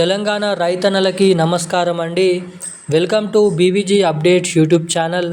తెలంగాణ రైతన్నలకి నమస్కారం అండి welcome to BVG updates YouTube channel.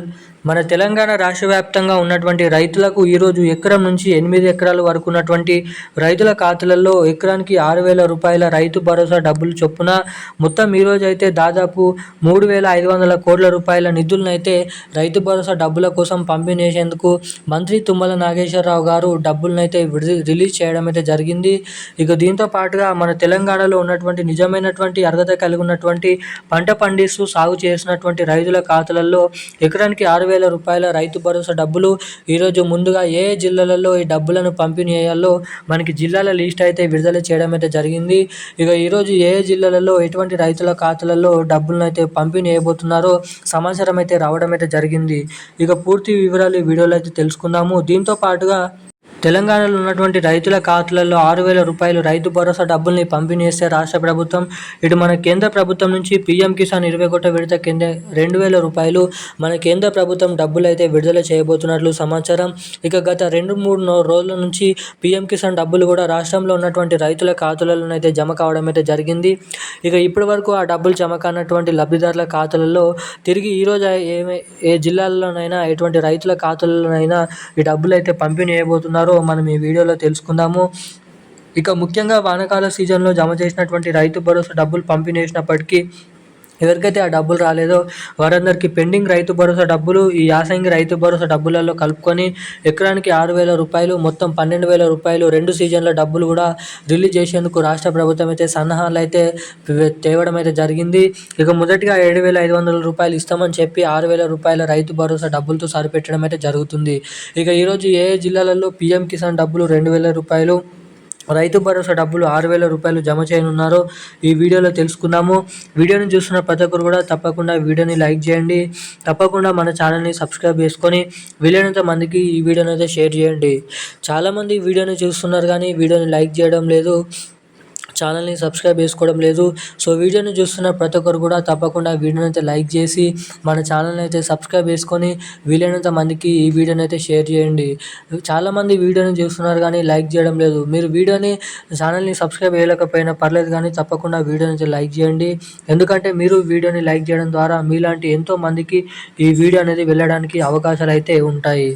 మన తెలంగాణ రాష్ట్ర వ్యాప్తంగా ఉన్నటువంటి రైతులకు ఈరోజు ఎకరం నుంచి ఎనిమిది ఎకరాల వరకు ఉన్నటువంటి రైతుల ఖాతాలలో ఎకరానికి ఆరు వేల రూపాయల రైతు భరోసా డబ్బులు చొప్పున మొత్తం ఈరోజు అయితే దాదాపు మూడు వేల ఐదు వందల కోట్ల రూపాయల నిధులను అయితే రైతు భరోసా డబ్బుల కోసం పంపిణీసేందుకు మంత్రి తుమ్మల నాగేశ్వరరావు గారు డబ్బులను అయితే రిలీజ్ చేయడం అయితే జరిగింది. ఇక దీంతో పాటుగా మన తెలంగాణలో ఉన్నటువంటి నిజమైనటువంటి అర్హత కలిగి ఉన్నటువంటి పంట పండిస్తూ సాగు చేసినటువంటి రైతుల ఖాతాలలో ఎకరానికి ఆరు వేల రూపాయల రైతు భరోసా డబ్బులు ఈరోజు ముందుగా ఏ జిల్లాలలో ఈ డబ్బులను పంపిణీ చేయాలో మనకి జిల్లాల లిస్ట్ అయితే విడుదల చేయడం అయితే జరిగింది. ఇక ఈరోజు ఏ ఏ జిల్లాలలో ఎటువంటి రైతుల ఖాతాలలో డబ్బులను అయితే పంపిణీ చేయబోతున్నారో సమాచారం అయితే రావడం అయితే జరిగింది. ఇక పూర్తి వివరాలు ఈ వీడియోలో అయితే తెలుసుకుందాము. దీంతో పాటుగా తెలంగాణలో ఉన్నటువంటి రైతుల ఖాతాలలో ఆరు వేల రూపాయలు రైతు భరోసా డబ్బుల్ని పంపిణీ చేస్తే రాష్ట్ర ప్రభుత్వం ఇటు మన కేంద్ర ప్రభుత్వం నుంచి పీఎం కిసాన్ ఇరవై ఒకటో విడత కింద రెండు వేల రూపాయలు మన కేంద్ర ప్రభుత్వం డబ్బులు అయితే విడుదల చేయబోతున్నట్లు సమాచారం. ఇక గత రెండు మూడు రోజుల నుంచి పీఎం కిసాన్ డబ్బులు కూడా రాష్ట్రంలో ఉన్నటువంటి రైతుల ఖాతాలలో అయితే జమ కావడం అయితే జరిగింది. ఇక ఇప్పటి వరకు ఆ డబ్బులు జమ కానటువంటి లబ్ధిదారుల ఖాతాలలో తిరిగి ఈరోజు ఏ ఏ జిల్లాల్లోనైనా ఎటువంటి రైతుల ఖాతాలలోనైనా ఈ డబ్బులు అయితే పంపిణీ చేయబోతున్నారు మనం ఈ వీడియోలో తెలుసుకుందాము. ఇక ముఖ్యంగా వానకాల సీజన్లో జమ చేసినటువంటి రైతు భరోసా డబ్బులు పంపిణీ చేసినప్పటికీ ఎవరికైతే ఆ డబ్బులు రాలేదో వారందరికీ పెండింగ్ రైతు భరోసా డబ్బులు ఈ యాసంగి రైతు భరోసా డబ్బులలో కలుపుకొని ఎకరానికి ఆరు వేల రూపాయలు మొత్తం పన్నెండు వేల రూపాయలు రెండు సీజన్ల డబ్బులు కూడా రిలీజ్ చేసేందుకు రాష్ట్ర ప్రభుత్వం అయితే సన్నాహాలు అయితే తేవడం అయితే జరిగింది. ఇక మొదటిగా ఏడు వేల ఐదు వందల రూపాయలు ఇస్తామని చెప్పి ఆరు వేల రూపాయల రైతు భరోసా డబ్బులతో సరిపెట్టడం అయితే జరుగుతుంది. ఇక ఈరోజు ఏ జిల్లాలలో పీఎం కిసాన్ డబ్బులు రెండు వేల రూపాయలు రైతు భరోసా డబ్బులు ఆరు వేల రూపాయలు జమ చేయనున్నారు ఈ వీడియోలో తెలుసుకుందాము. వీడియోని చూస్తున్న ప్రతి ఒక్కరు కూడా తప్పకుండా వీడియోని లైక్ చేయండి. తప్పకుండా మన ఛానల్ని సబ్స్క్రైబ్ చేసుకొని వీలైనంత మందికి ఈ వీడియోని అయితే షేర్ చేయండి. చాలామంది వీడియోని చూస్తున్నారు కానీ వీడియోని లైక్ చేయడం లేదు. ఛానల్ని సబ్స్క్రైబ్ చేసుకోవడం లేదు. సో వీడియోని చూస్తున్న ప్రతి ఒక్కరు కూడా తప్పకుండా వీడియోని అయితే లైక్ చేసి మన ఛానల్ని అయితే సబ్స్క్రైబ్ చేసుకొని వీలైనంత మందికి ఈ వీడియోని అయితే షేర్ చేయండి. చాలామంది వీడియోని చూస్తున్నారు కానీ లైక్ చేయడం లేదు. మీరు వీడియోని ఛానల్ని సబ్స్క్రైబ్ చేయలేకపోయినా పర్లేదు కానీ తప్పకుండా వీడియోని అయితే లైక్ చేయండి. ఎందుకంటే మీరు వీడియోని లైక్ చేయడం ద్వారా మీలాంటి ఎంతో మందికి ఈ వీడియో అనేది వెళ్ళడానికి అవకాశాలు అయితే ఉంటాయి.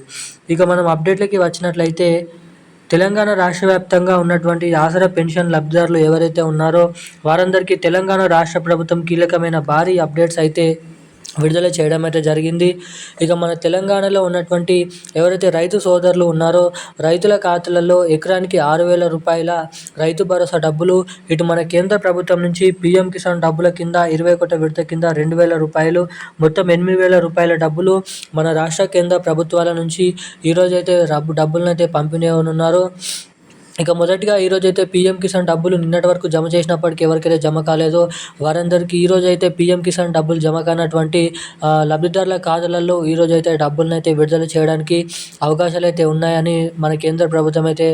ఇక మనం అప్డేట్లకి వచ్చినట్లయితే తెలంగాణ రాష్ట్ర వ్యాప్తంగా ఉన్నటువంటి ఆసరా పెన్షన్ లబ్ధిదారులు ఎవరైతే ఉన్నారో వారందరికీ తెలంగాణ రాష్ట్ర ప్రభుత్వం కీలకమైన భారీ అప్డేట్స్ అయితే విడుదల చేయడం అయితే జరిగింది. ఇక మన తెలంగాణలో ఉన్నటువంటి ఎవరైతే రైతు సోదరులు ఉన్నారో రైతుల ఖాతాలలో ఎకరానికి ఆరు వేల రూపాయల రైతు భరోసా డబ్బులు ఇటు మన కేంద్ర ప్రభుత్వం నుంచి పీఎం కిసాన్ డబ్బుల కింద ఇరవై ఒకటి విడత కింద రెండు వేల రూపాయలు మొత్తం ఎనిమిది వేల రూపాయల డబ్బులు మన రాష్ట్ర కేంద్ర ప్రభుత్వాల నుంచి ఈరోజైతే డబ్బులను అయితే పంపిణీ ఉన్నారు ఇక మొదటిగా ఈరోజు అయితే పీఎం కిసాన్ డబ్బులు నిన్నటి వరకు జమ చేసినప్పటికీ ఎవరికైతే జమ కాలేదో వారందరికీ ఈరోజు అయితే పీఎం కిసాన్ డబ్బులు జమ కానటువంటి లబ్ధిదారుల ఖాతాలలో ఈరోజు అయితే డబ్బులను అయితే విడుదల చేయడానికి అవకాశాలు అయితే ఉన్నాయని మన కేంద్ర ప్రభుత్వం అయితే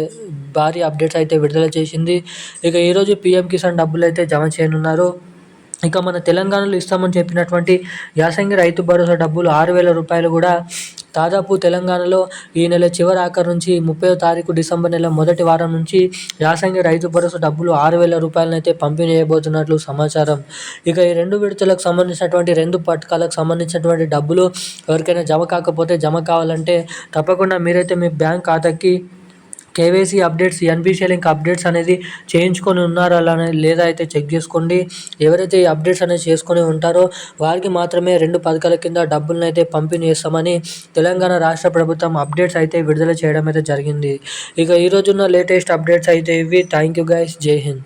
భారీ అప్డేట్స్ అయితే విడుదల చేసింది. ఇక ఈరోజు పీఎం కిసాన్ డబ్బులు అయితే జమ చేయనున్నారు. ఇక మన తెలంగాణలో ఇస్తామని చెప్పినటువంటి యాసంగి రైతు భరోసా డబ్బులు ఆరు వేల రూపాయలు కూడా దాదాపు తెలంగాణలో ఈ నెల చివరి ఆఖరి నుంచి ముప్పై తారీఖు డిసెంబర్ నెల మొదటి వారం నుంచి యాసంగి రైతు భరోసా డబ్బులు ఆరు వేల రూపాయలనైతే పంపిణీ చేయబోతున్నట్లు సమాచారం. ఇక ఈ రెండు విడతలకు సంబంధించినటువంటి రెండు పథకాలకు సంబంధించినటువంటి డబ్బులు ఎవరికైనా జమ కాకపోతే జమ కావాలంటే తప్పకుండా మీరైతే మీ బ్యాంక్ ఖాతాకి కేవైసీ అప్డేట్స్ ఎన్పిసిఎల్ ఇంకా అప్డేట్స్ అనేది చేయించుకొని ఉన్నారా లేదా అయితే చెక్ చేసుకోండి. ఎవరైతే ఈ అప్డేట్స్ అనేది చేసుకొని ఉంటారో వారికి మాత్రమే రెండు పథకాల కింద డబ్బులను అయితే పంపిణీ చేస్తామని తెలంగాణ రాష్ట్ర ప్రభుత్వం అప్డేట్స్ అయితే విడుదల చేయడం అయితే జరిగింది. ఇక ఈరోజున్న లేటెస్ట్ అప్డేట్స్ అయితే ఇవి. Thank you guys. Jai Hind.